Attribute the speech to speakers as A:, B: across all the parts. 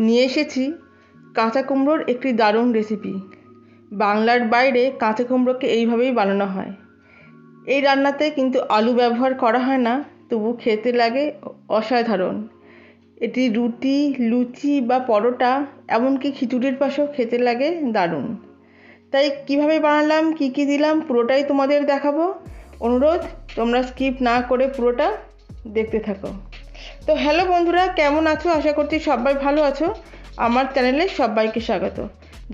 A: নিয়ে এসেছি কাঁচা কুমড়োর একটি দারুণ রেসিপি বাংলার বাইরে কাঁচা কুমড়োকে এইভাবেই বানানো হয়। এই রান্নাতে কিন্তু আলু ব্যবহার করা হয় না, তবু খেতে লাগে অসাধারণ। এটি রুটি, লুচি বা পরোটা, এমনকি খিচুড়ির পাশেও খেতে লাগে দারুণ। তাই কীভাবে বানালাম, কি কি দিলাম, পুরোটাই তোমাদের দেখাবো। অনুরোধ, তোমরা স্কিপ না করে পুরোটা দেখতে থাকো। তো হ্যালো বন্ধুরা, কেমন আছো? আশা করছি সবাই ভালো আছো। আমার চ্যানেলে সবাইকে স্বাগত।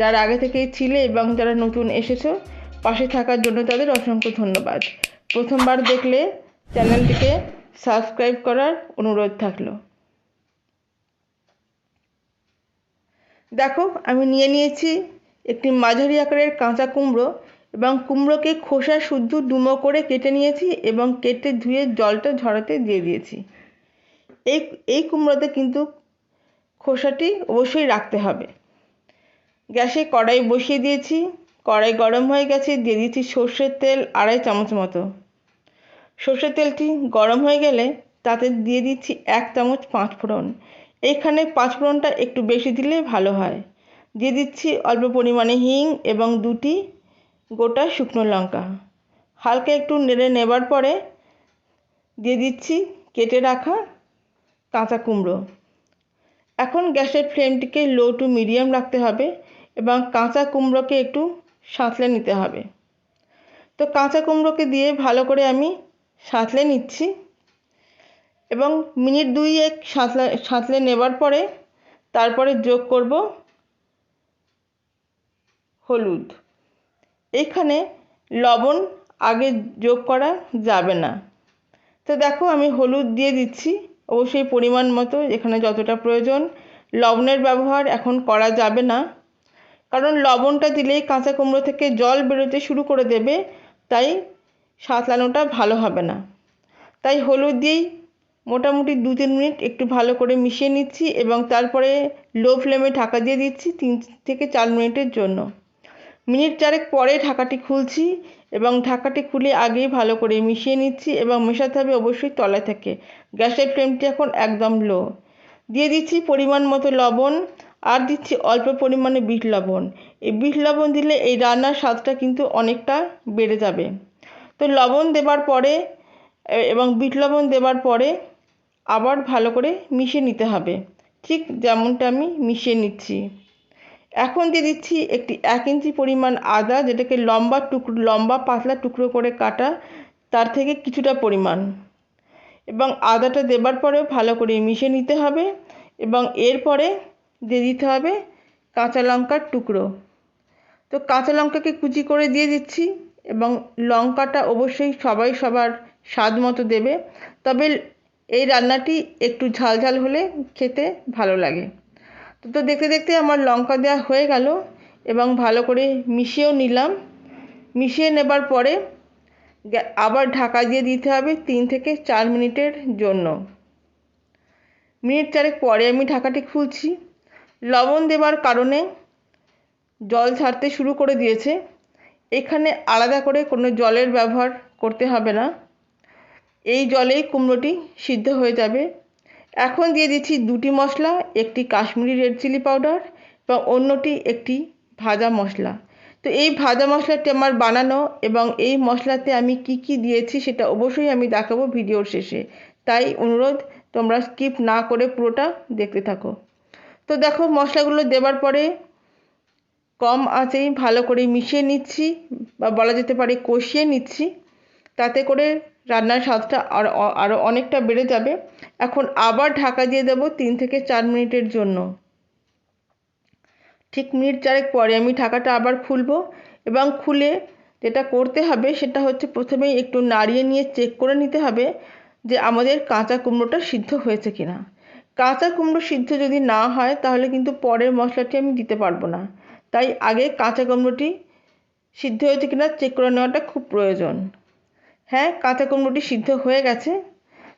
A: যারা আগে থেকেই ছিলে এবং যারা নতুন এসেছ, পাশে থাকার জন্য তাদের অসংখ্য ধন্যবাদ। প্রথমবার দেখলে চ্যানেলটিকে সাবস্ক্রাইব করার অনুরোধ থাকল। দেখো, আমি নিয়ে নিয়েছি একটি মাঝারি আকারের কাঁচা কুমড়ো এবং কুমড়োকে খোসা শুদ্ধ ডুমো করে কেটে নিয়েছি এবং কেটে ধুয়ে জলটা ঝরাতে দিয়ে দিয়েছি। এই এই কুমড়োতে কিন্তু খোসাটি অবশ্যই রাখতে হবে। গ্যাসে কড়াই বসিয়ে দিয়েছি। কড়াই গরম হয়ে গেছে, দিয়ে দিয়েছি সর্ষের তেল আড়াই চামচ মতো। সর্ষের তেলটি গরম হয়ে গেলে তাতে দিয়ে দিচ্ছি এক চামচ পাঁচ ফোড়ন এইখানে পাঁচ ফোড়নটা একটু বেশি দিলে ভালো হয়। দিয়ে দিচ্ছি অল্প পরিমাণে হিং এবং দুটি গোটা শুকনো লঙ্কা। হালকা একটু নেড়ে নেবার পরে দিয়ে দিচ্ছি কেটে রাখা কাঁচা কুমড়ো। এখন গ্যাসের ফ্লেমটিকে লো টু মিডিয়াম রাখতে হবে এবং কাঁচা কুমড়োকে একটু সাঁতলে নিতে হবে। তো কাঁচা কুমড়োকে দিয়ে ভালো করে আমি সাঁতলে নিচ্ছি এবং মিনিট দুই এক সাঁতলা, সাঁতলে নেবার পরে তারপরে যোগ করব হলুদ। এখানে লবণ আগে যোগ করা যাবে না। তো দেখো আমি হলুদ দিয়ে দিচ্ছি। অবশ্যই পরিমাণ মতো, এখানে যতটা প্রয়োজন। লবণের ব্যবহার এখন করা যাবে না। কারণ লবণটা দিলেই কাঁচা কুমড়ো থেকে জল বেরোতে শুরু করে দেবে, তাই সাঁতলানোটা ভালো হবে না। তাই হলুদ দিয়েই মোটামুটি দু তিন মিনিট একটু ভালো করে মিশিয়ে নিচ্ছি এবং তারপরে লো ফ্লেমে ঢাকা দিয়ে দিচ্ছি তিন থেকে চার মিনিটের জন্য। মিনিট চারেক পরে ঢাকাটি খুলছি। এবং ঢাকাটি খুলে আগেই ভালো করে মিশিয়ে নিচ্ছি এবং মেশাতে হবে অবশ্যই তলায় থেকে। গ্যাসের ফ্লেমটি এখন একদম লো। দিয়ে দিচ্ছি পরিমাণ মতো লবণ আর দিচ্ছি অল্প পরিমাণে বিট লবণ। এই বিট লবণ দিলে এই রান্নার স্বাদটা কিন্তু অনেকটা বেড়ে যাবে। তো লবণ দেবার পরে এবং বিট লবণ দেবার পরে আবার ভালো করে মিশিয়ে নিতে হবে। ঠিক যেমনটা আমি মিশিয়ে নিচ্ছি। এখন দিয়ে দিচ্ছি একটি এক ইঞ্চি পরিমাণ আদা, যেটাকে লম্বা টুকরো, লম্বা পাতলা টুকরো করে কাটা, তার থেকে কিছুটা পরিমাণ। এবং আদাটা দেবার পরেও ভালো করে মিশে নিতে হবে এবং এরপরে দিয়ে দিতে হবে কাঁচা লঙ্কার টুকরো। তো কাঁচা লঙ্কাকে কুচি করে দিয়ে দিচ্ছি এবং লঙ্কাটা অবশ্যই সবাই সবার স্বাদ মতো দেবে। তবে এই রান্নাটি একটু ঝাল ঝাল হলে খেতে ভালো লাগে। তো দেখতে দেখতে আমার লঙ্কা দেওয়া হয়ে গেল এবং ভালো করে মিশিয়েও নিলাম। মিশিয়ে নেবার পরে আবার ঢাকা দিয়ে দিতে হবে তিন থেকে চার মিনিটের জন্য। মিনিট চারেক পরে আমি ঢাকাটি খুলছি। লবণ দেবার কারণে জল ছাড়তে শুরু করে দিয়েছে। এখানে আলাদা করে কোনো জলের ব্যবহার করতে হবে না। এই জলেই কুমড়োটি সিদ্ধ হয়ে যাবে। এখন দিয়ে দিচ্ছি দুটি মশলা, একটি কাশ্মীরি রেড চিলি পাউডার এবং অন্যটি একটি ভাজা মশলা। তো এই ভাজা মশলাটি আমার বানানো এবং এই মশলাতে আমি কি কি দিয়েছি সেটা অবশ্যই আমি দেখাবো ভিডিওর শেষে। তাই অনুরোধ, তোমরা স্কিপ না করে পুরোটা দেখতে থাকো। তো দেখো মশলাগুলো দেবার পরে কম আঁচেই ভালো করে মিশিয়ে নিচ্ছি বা বলা যেতে পারে কষিয়ে নিচ্ছি। তাতে করে রান্নার স্বাদটা আর আরও অনেকটা বেড়ে যাবে। এখন আবার ঢাকা দিয়ে দেব তিন থেকে চার মিনিটের জন্য। ঠিক মিনিট চারেক পরে আমি ঢাকাটা আবার খুলবো এবং খুলে যেটা করতে হবে সেটা হচ্ছে প্রথমেই একটু নাড়িয়ে নিয়ে চেক করে নিতে হবে যে আমাদের কাঁচা কুমড়োটা সিদ্ধ হয়েছে কিনা। কাঁচা কুমড়ো সিদ্ধ যদি না হয় তাহলে কিন্তু পরের মশলাটি আমি দিতে পারব না। তাই আগে কাঁচা কুমড়োটি সিদ্ধ হয়েছে কিনা চেক করে নেওয়াটা খুব প্রয়োজন। হ্যাঁ কাঁচা কুমড়োটি সিদ্ধ হয়ে গেছে।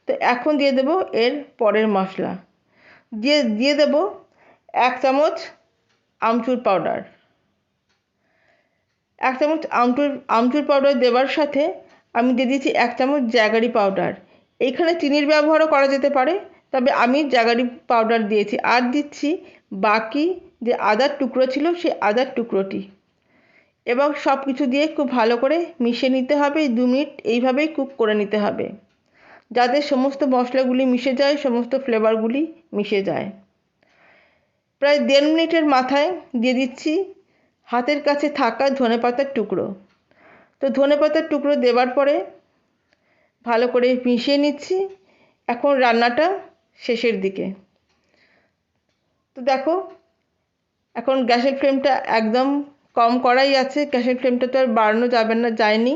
A: তো এখন দিয়ে দেব এর পরের মশলা। দিয়ে দিয়ে দেব এক চামচ আমচুর পাউডার। এক চামচ আমচুর আমচুর পাউডার দেওয়ার সাথে আমি দিয়ে দিয়েছি এক চামচ জ্যাগারি পাউডার। এইখানে চিনির ব্যবহারও করা যেতে পারে, তবে আমি জাগারি পাউডার দিয়েছি। আর দিচ্ছি বাকি যে আদার টুকরো ছিল, সেই আদার টুকরোটি। এবং সব কিছু দিয়ে খুব ভালো করে মিশিয়ে নিতে হবে, দু মিনিট এইভাবেই কুক করে নিতে হবে। যাতে সমস্ত মশলাগুলি মিশে যায়, সমস্ত ফ্লেভারগুলি মিশে যায়। প্রায় দেড় মিনিটের মাথায় দিয়ে দিচ্ছি হাতের কাছে থাকা ধনে পাতার টুকরো। তো ধনে পাতার টুকরো দেওয়ার পরে ভালো করে মিশিয়ে নিচ্ছি। এখন রান্নাটা শেষের দিকে। তো দেখো, এখন গ্যাসের ফ্লেমটা একদম কম করাই আছে গ্যাসের ফ্লেমটা তো আর বাড়ানো যাবে না, যায়নি।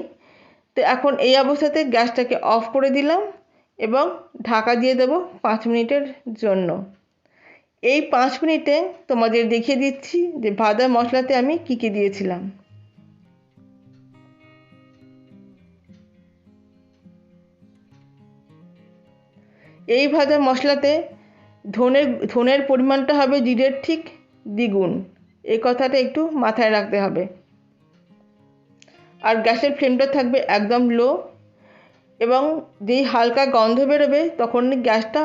A: তো এখন এই অবস্থাতে গ্যাসটাকে অফ করে দিলাম এবং ঢাকা দিয়ে দেবো পাঁচ মিনিটের জন্য। এই পাঁচ মিনিটে তোমাদের দেখিয়ে দিচ্ছি যে ভাজা মশলাতে আমি কী কী দিয়েছিলাম। এই ভাজা মশলাতে ধনের ধনের পরিমাণটা হবে জিরের ঠিক দ্বিগুণ। এই কথাটা একটু মাথায় রাখতে হবে। আর গ্যাসের ফ্লেমটা থাকবে একদম লো এবং যেই হালকা গন্ধ বেরোবে তখন গ্যাসটা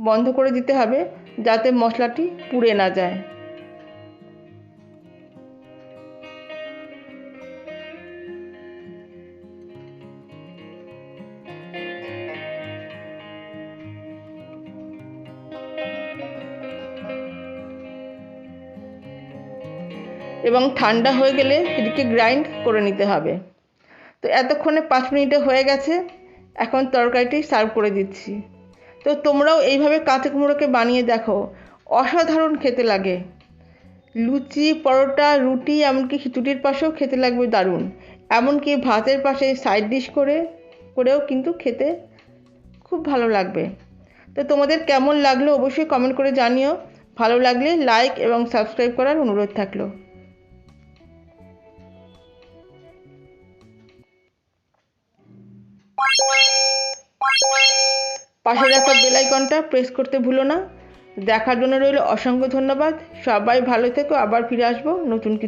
A: বন্ধ করে দিতে হবে যাতে মশলাটি পুড়ে না যায়। এবং ঠান্ডা হয়ে গেলে এটিকে গ্রাইন্ড করে নিতে হবে। তো এতক্ষণে পাঁচ মিনিটে হয়ে গেছে, এখন তরকারিটি সার্ভ করে দিচ্ছি। তো তোমরাও এইভাবে কাঁচা কুমড়োকে বানিয়ে দেখো, অসাধারণ খেতে লাগে। লুচি, পরোটা, রুটি, এমনকি খিচুড়ির পাশেও খেতে লাগবে দারুণ। এমনকি ভাতের পাশে সাইড ডিশ করে, করেও কিন্তু খেতে খুব ভালো লাগবে। তো তোমাদের কেমন লাগল অবশ্যই কমেন্ট করে জানিও। ভালো লাগলে লাইক এবং সাবস্ক্রাইব করার অনুরোধ থাকল। পাশে রাখা বেল আইকনটা প্রেস করতে ভুলো না। দেখার জন্য রইল অসংখ্য ধন্যবাদ। সবাই ভালো থেকো, আবার ফিরে আসব নতুন কিছু